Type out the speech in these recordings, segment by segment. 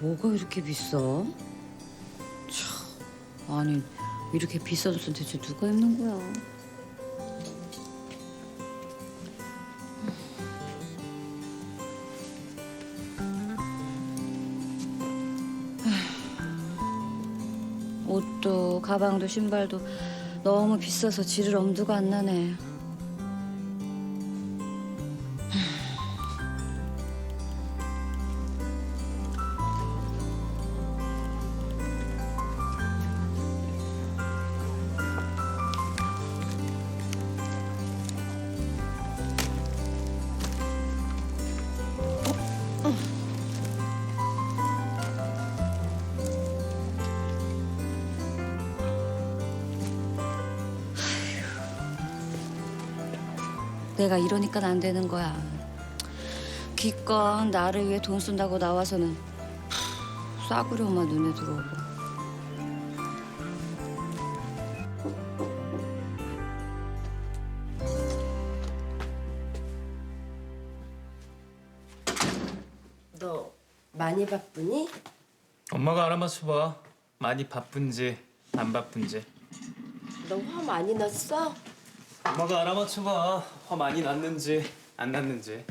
뭐가 이렇게 비싸? 참, 아니 이렇게 비싼 옷은 대체 누가 입는 거야? 옷도 가방도 신발도 너무 비싸서 지를 엄두가 안 나네. 내가 이러니까 안 되는 거야. 기껏 나를 위해 돈 쓴다고 나와서는 싸구려만 눈에 들어오고. 너 많이 바쁘니? 엄마가 알아맞혀 봐. 많이 바쁜지 안 바쁜지. 너 화 많이 났어? 엄마가 알아맞혀봐. 화 많이 났는지 안 났는지.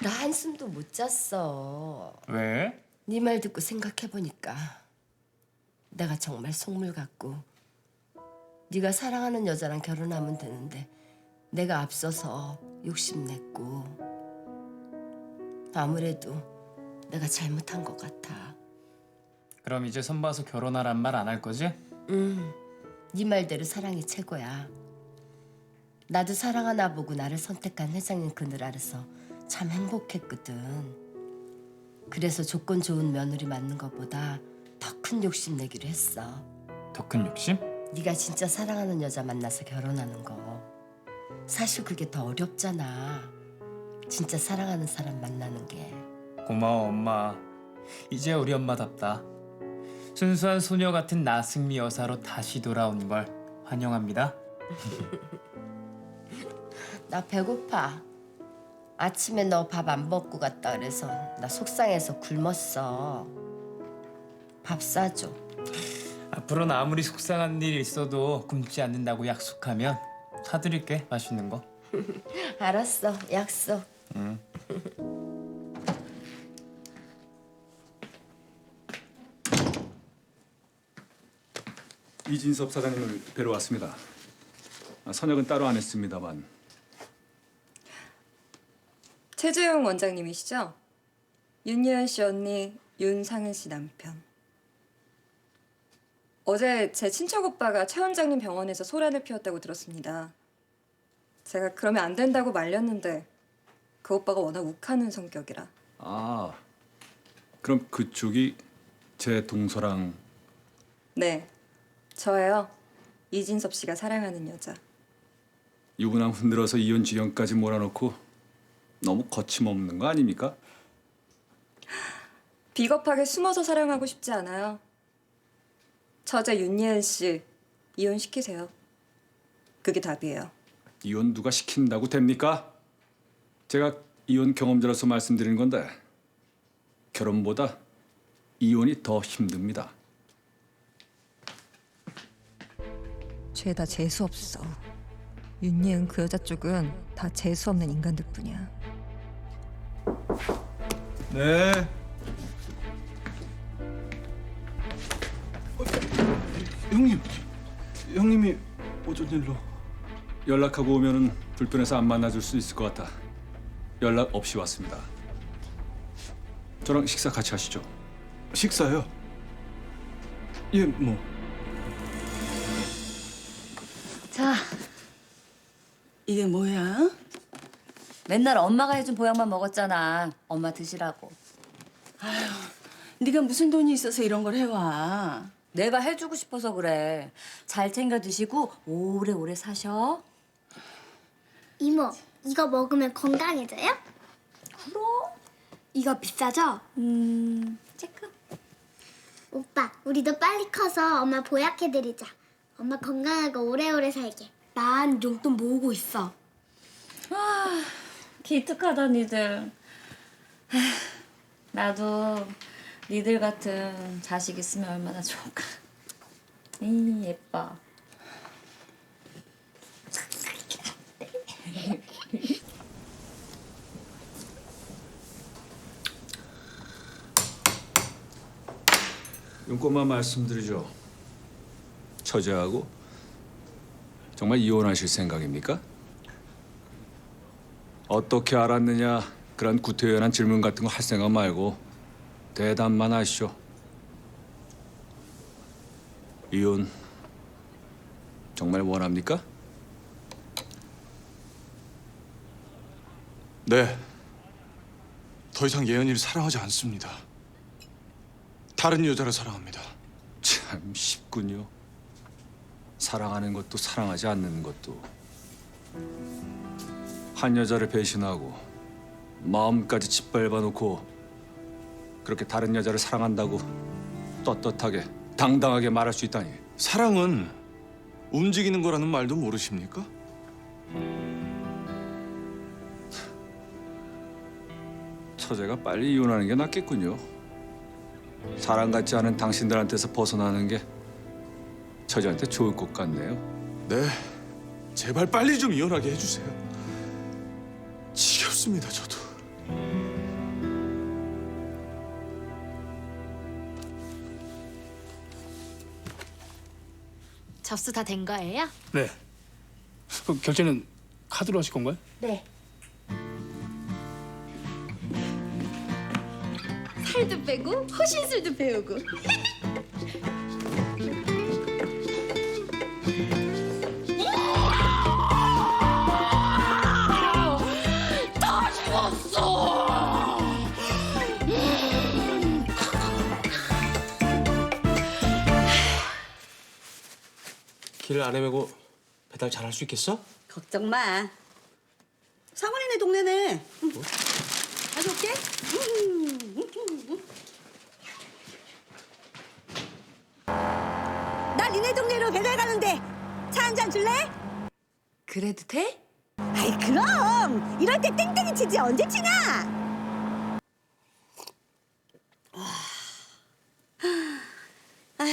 나 한숨도 못 잤어. 왜? 네 말 듣고 생각해 보니까 내가 정말 속물 같고 네가 사랑하는 여자랑 결혼하면 되는데 내가 앞서서 욕심냈고 아무래도 내가 잘못한 것 같아. 그럼 이제 선 봐서 결혼하란 말 안 할 거지? 응, 네 말대로 사랑이 최고야. 나도 사랑하나 보고 나를 선택한 회장님 그늘 아래서 참 행복했거든. 그래서 조건 좋은 며느리 맞는 것보다 더 큰 욕심 내기로 했어. 더 큰 욕심? 네가 진짜 사랑하는 여자 만나서 결혼하는 거. 사실 그게 더 어렵잖아. 진짜 사랑하는 사람 만나는 게. 고마워 엄마. 이제 우리 엄마답다. 순수한 소녀 같은 나승미 여사로 다시 돌아온 걸 환영합니다. 나 배고파. 아침에 너 밥 안 먹고 갔다 그래서 나 속상해서 굶었어. 밥 싸줘. 앞으로는 아무리 속상한 일 있어도 굶지 않는다고 약속하면 사드릴게 맛있는 거. 알았어. 약속. 이진섭 사장님을 뵈러 왔습니다. 아, 선역은 따로 안 했습니다만 최재용 원장님이시죠? 윤예은 씨 언니 윤상은 씨 남편. 어제 제 친척 오빠가 최 원장님 병원에서 소란을 피웠다고 들었습니다. 제가 그러면 안 된다고 말렸는데 그 오빠가 워낙 욱하는 성격이라 아 그럼 그쪽이 제 동서랑 네 저예요 이진섭 씨가 사랑하는 여자 유부남 흔들어서 이혼 지경까지 몰아넣고 너무 거침없는 거 아닙니까? 비겁하게 숨어서 사랑하고 싶지 않아요 처제 윤예은 씨 이혼 시키세요 그게 답이에요 이혼 누가 시킨다고 됩니까? 제가 이혼 경험자로서 말씀드리는 건데 결혼보다 이혼이 더 힘듭니다. 죄다 재수 없어. 윤예은 그 여자 쪽은 다 재수 없는 인간들 뿐이야. 네. 어, 형님, 형님이 어쩐 일로? 연락하고 오면은 불편해서 안 만나줄 수 있을 것 같아 연락 없이 왔습니다. 저랑 식사 같이 하시죠. 식사요? 예, 뭐. 자, 이게 뭐야? 맨날 엄마가 해준 보약만 먹었잖아. 엄마 드시라고. 네가 무슨 돈이 있어서 이런 걸 해와? 내가 해주고 싶어서 그래. 잘 챙겨 드시고 오래오래 사셔. 이모, 이거 먹으면 건강해져요? 그럼. 이거 비싸죠? 음, 체크. 오빠, 우리도 빨리 커서 엄마 보약해드리자. 엄마 건강하고 오래오래 살게. 난 용돈 모으고 있어. 기특하다 니들. 나도 니들 같은 자식 있으면 얼마나 좋을까. 이 예뻐. 용건만 말씀드리죠. 처제하고 정말 이혼하실 생각입니까? 어떻게 알았느냐 그런 구태연한 질문 같은 거 할 생각 말고 대답만 하시죠. 이혼 정말 원합니까? 네. 더 이상 예은이를 사랑하지 않습니다. 다른 여자를 사랑합니다. 참 쉽군요. 사랑하는 것도 사랑하지 않는 것도 한 여자를 배신하고 마음까지 짓밟아 놓고 그렇게 다른 여자를 사랑한다고 떳떳하게 당당하게 말할 수 있다니 사랑은 움직이는 거라는 말도 모르십니까? 처제가 빨리 이혼하는 게 낫겠군요. 사랑 같지 않은 당신들한테서 벗어나는 게 처제한테 좋을 것 같네요. 네. 제발 빨리 좀 이혼하게 해주세요. 지겹습니다, 저도. 접수 다 된 거예요? 네. 그 결제는 카드로 하실 건가요? 네. 살도 빼고 호신술도 배우고. 길을 안 헤매고 배달 잘 할 수 있겠어? 걱정 마. 상원이네 동네네. 응. 가져올게. 나 니네 동네로 배달 가는데 차 한 잔 줄래? 그래도 돼? 아이 그럼 이럴 때 땡땡이 치지 언제 치냐? 아휴,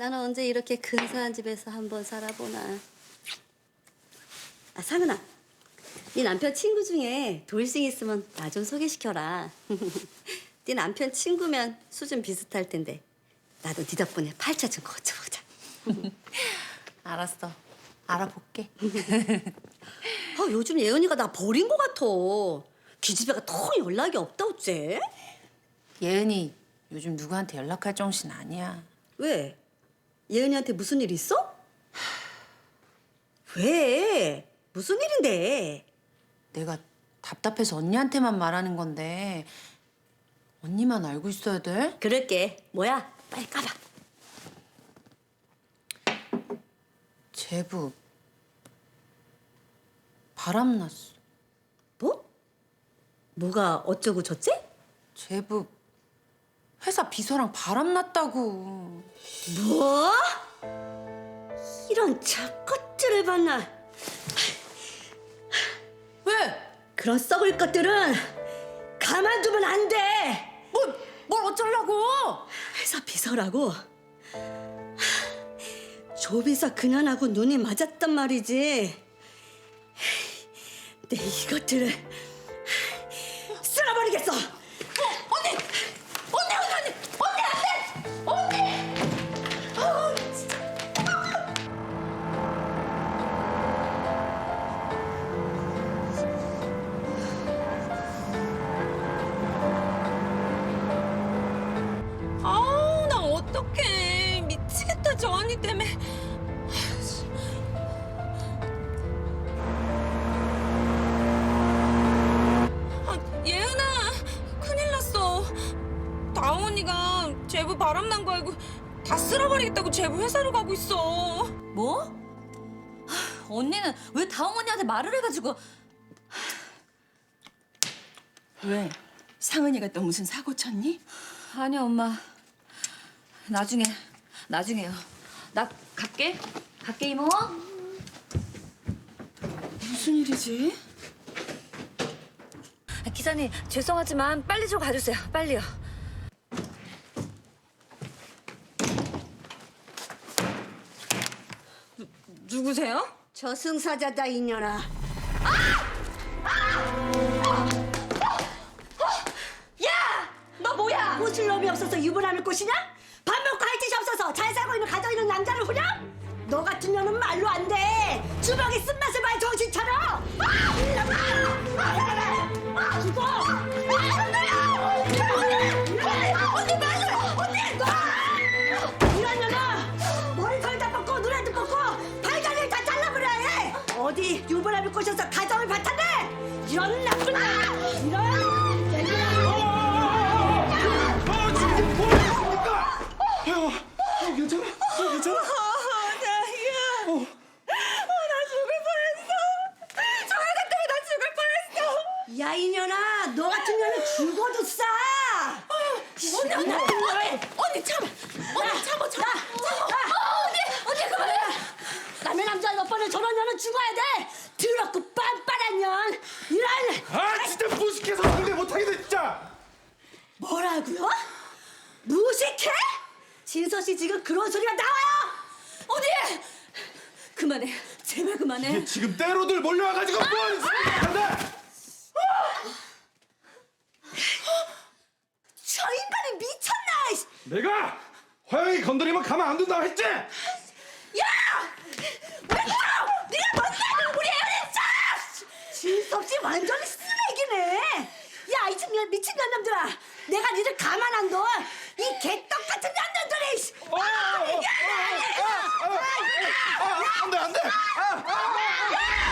나는 언제 이렇게 근사한 집에서 한번 살아보나. 아, 상은아. 네 남편 친구 중에 돌싱 있으면 나 좀 소개시켜라. 네 남편 친구면 수준 비슷할 텐데. 나도 네 덕분에 팔자 좀 거쳐보자. 알았어. 알아볼게. 아, 요즘 예은이가 나 버린 것 같아. 기집애가 통 연락이 없다 어째? 예은이 요즘 누구한테 연락할 정신 아니야. 왜? 예은이한테 무슨 일 있어? 왜? 무슨 일인데? 내가 답답해서 언니한테만 말하는 건데 언니만 알고 있어야 돼? 그럴게. 뭐야? 빨리 까봐. 제부 바람났어. 뭐? 뭐가 어쩌고 저째? 제부 회사 비서랑 바람났다고. 뭐? 이런 작것들을 봤나? 왜? 그런 썩을 것들은 가만두면 안 돼. 뭘, 뭘 어쩌려고? 회사 비서라고. 조비서 그년하고 눈이 맞았단 말이지. 내 이것들을 쓸어버리겠어. 제부 바람난 거 알고 다 쓸어버리겠다고 제부 회사로 가고 있어 뭐? 하, 언니는 왜 다홍 언니한테 말을 해가지고 왜? 상은이가 또 무슨 사고 쳤니? 아니 엄마 나중에 나중에요 나 갈게 갈게 이모 무슨 일이지? 기사님 죄송하지만 빨리 좀 가주세요. 빨리요. 누구세요? 저승사자다 이년아. 너 뭐야? 꽃을 놈이 없어서 유부남을 꼬시냐? 밥 먹고 할 짓이 없어서 잘 살고 있는 가정 있는 남자를 후려? 너 같은 년은 말로 안 돼. 주먹에 쓴맛을 봐야 정신 차려. 아! 아! 아! 죽어. 유부남을 꼬셔서 가정을 바탕내? 이런 나쁜 년. 이런. 야 지금 때로들 몰려와가지고 뭐 뭔 생각한다! 저 인간이 미쳤나! 내가 화영이 건드리면 가만 안 둔다고 했지? 야! 왜 물어! 네가 뭔데! 우리 애원했잖아! 진섭 씨 완전 쓰레기네! 야, 이 친구 미친 년놈들아! 내가 니들 가만 안 둬! 이 개떡 같은 년놈들이! 씨! 어! 아, 안돼 안돼. 아, 아,